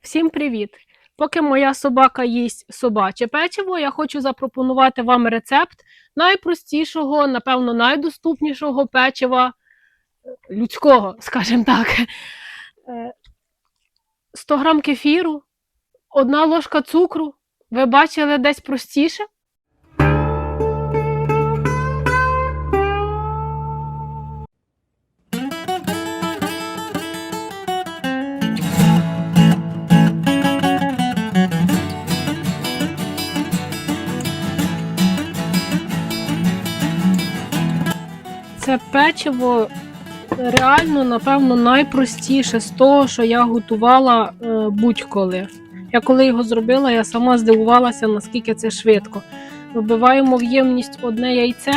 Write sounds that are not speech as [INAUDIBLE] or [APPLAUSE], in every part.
Всім привіт! Поки моя собака їсть собаче печиво, я хочу запропонувати вам рецепт найпростішого, напевно, найдоступнішого печива е, людського, [LAUGHS] скажімо так. Е, 100 грам кефіру, одна ложка цукру. Ви бачили десь простіше? Печиво реально, напевно, найпростіше з того, що я готувала е, будь-коли. Я коли його зробила, я сама здивувалася, наскільки це швидко. Вибиваємо в ємність одне яйце.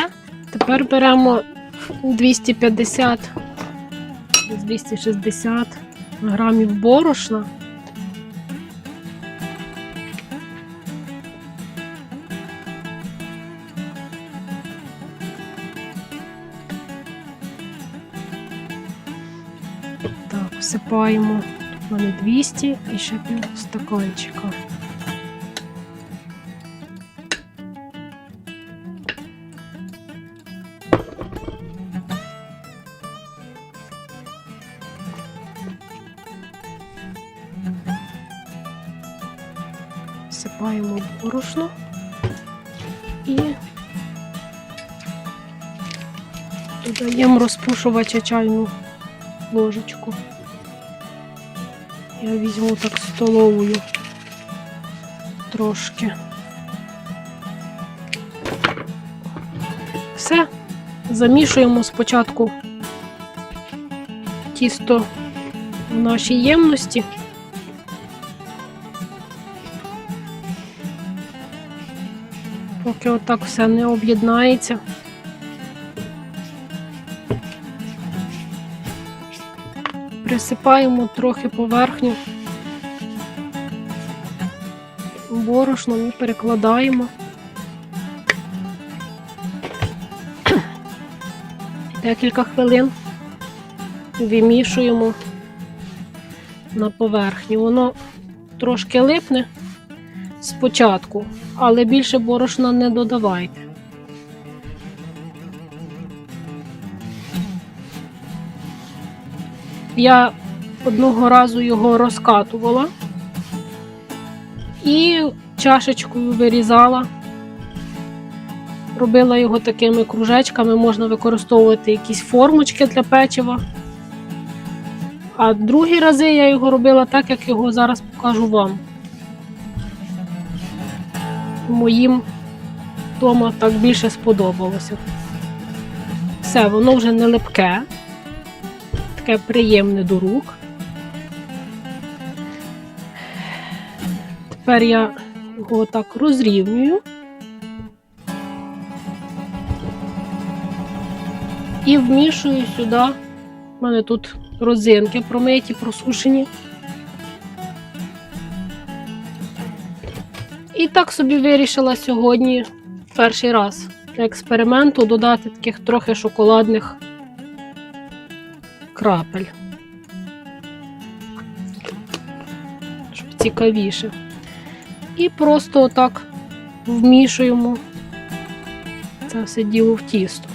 Тепер беремо 250 десь 260 грамів борошна. Так, всипаємо. Тут в мене 200 і ще пів стаканчика. Всипаємо борошно і додаємо розпушувача чайну ложечку. Я візьму так столовою трошки. Все, замішуємо спочатку тісто в нашій ємності. Поки отак все не об'єднається. Присипаємо трохи поверхню борошном і перекладаємо. Декілька хвилин вимішуємо на поверхні. Воно трошки липне спочатку, але більше борошна не додавайте. Я одного разу його розкатувала і чашечкою вирізала. Робила його такими кружечками, можна використовувати якісь формочки для печива. А другі рази я його робила так, як його зараз покажу вам. Моїм вдома так більше сподобалося. Все, воно вже не липке таке приємне до рук. Тепер я його так розрівнюю і вмішую сюди. У мене тут розинки промиті, просушені. І так собі вирішила сьогодні перший раз експерименту додати таких трохи шоколадних крапель. Щоб цікавіше. І просто отак вмішуємо це все діло в тісто.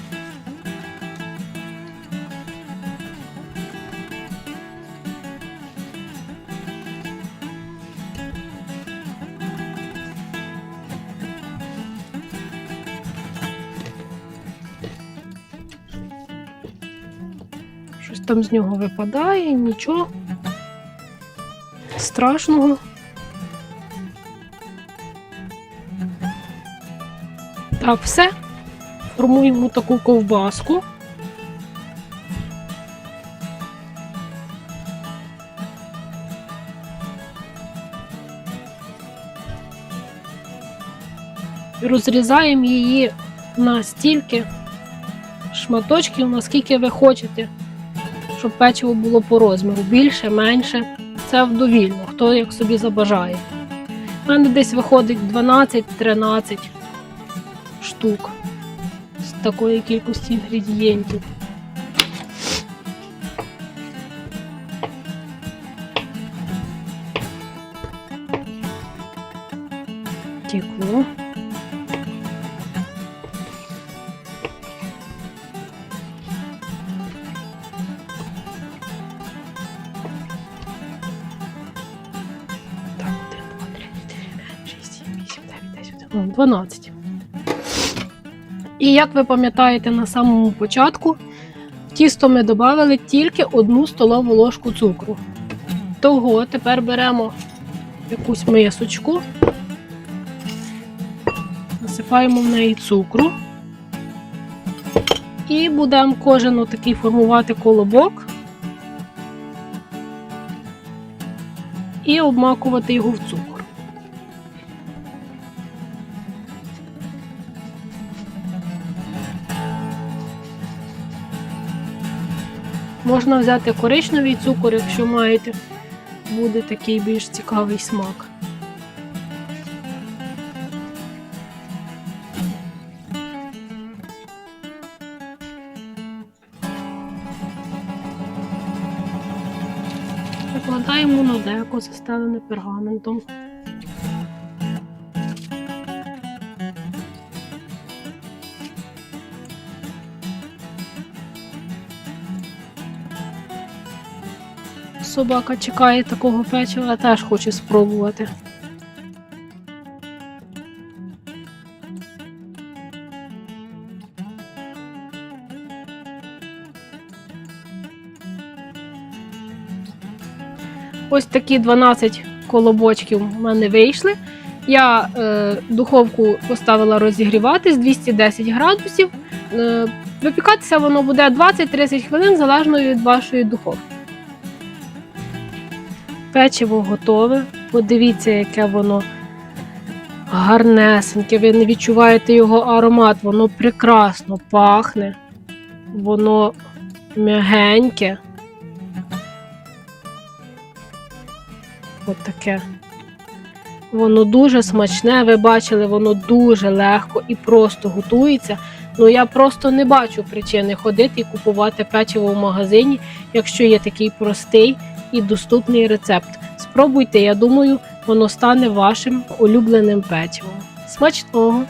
Там з нього випадає, нічого страшного. Так, все. Формуємо таку ковбаску. Розрізаємо її на стільки шматочків, наскільки ви хочете щоб печиво було по розміру, більше, менше. Це вдовільно, хто як собі забажає. У мене десь виходить 12-13 штук з такої кількості інгредієнтів. Текло. 12. І як ви пам'ятаєте на самому початку, в тісто ми додали тільки одну столову ложку цукру. Того тепер беремо якусь мисочку, насипаємо в неї цукру і будемо кожен отакий формувати колобок і обмакувати його в цукор. Можна взяти коричневий цукор, якщо маєте, буде такий більш цікавий смак. Викладаємо на деко, застелене пергаментом. Собака чекає такого печива, теж хоче спробувати. Ось такі 12 колобочків в мене вийшли. Я е, духовку поставила розігріватись 210 градусів. Е, випікатися воно буде 20-30 хвилин залежно від вашої духовки. Печиво готове. Подивіться, яке воно гарнесеньке. Ви не відчуваєте його аромат, воно прекрасно пахне, воно м'ягеньке. От таке. Воно дуже смачне, ви бачили, воно дуже легко і просто готується. Ну я просто не бачу причини ходити і купувати печиво в магазині, якщо є такий простий і доступний рецепт. Спробуйте, я думаю, воно стане вашим улюбленим печивом. Смачного!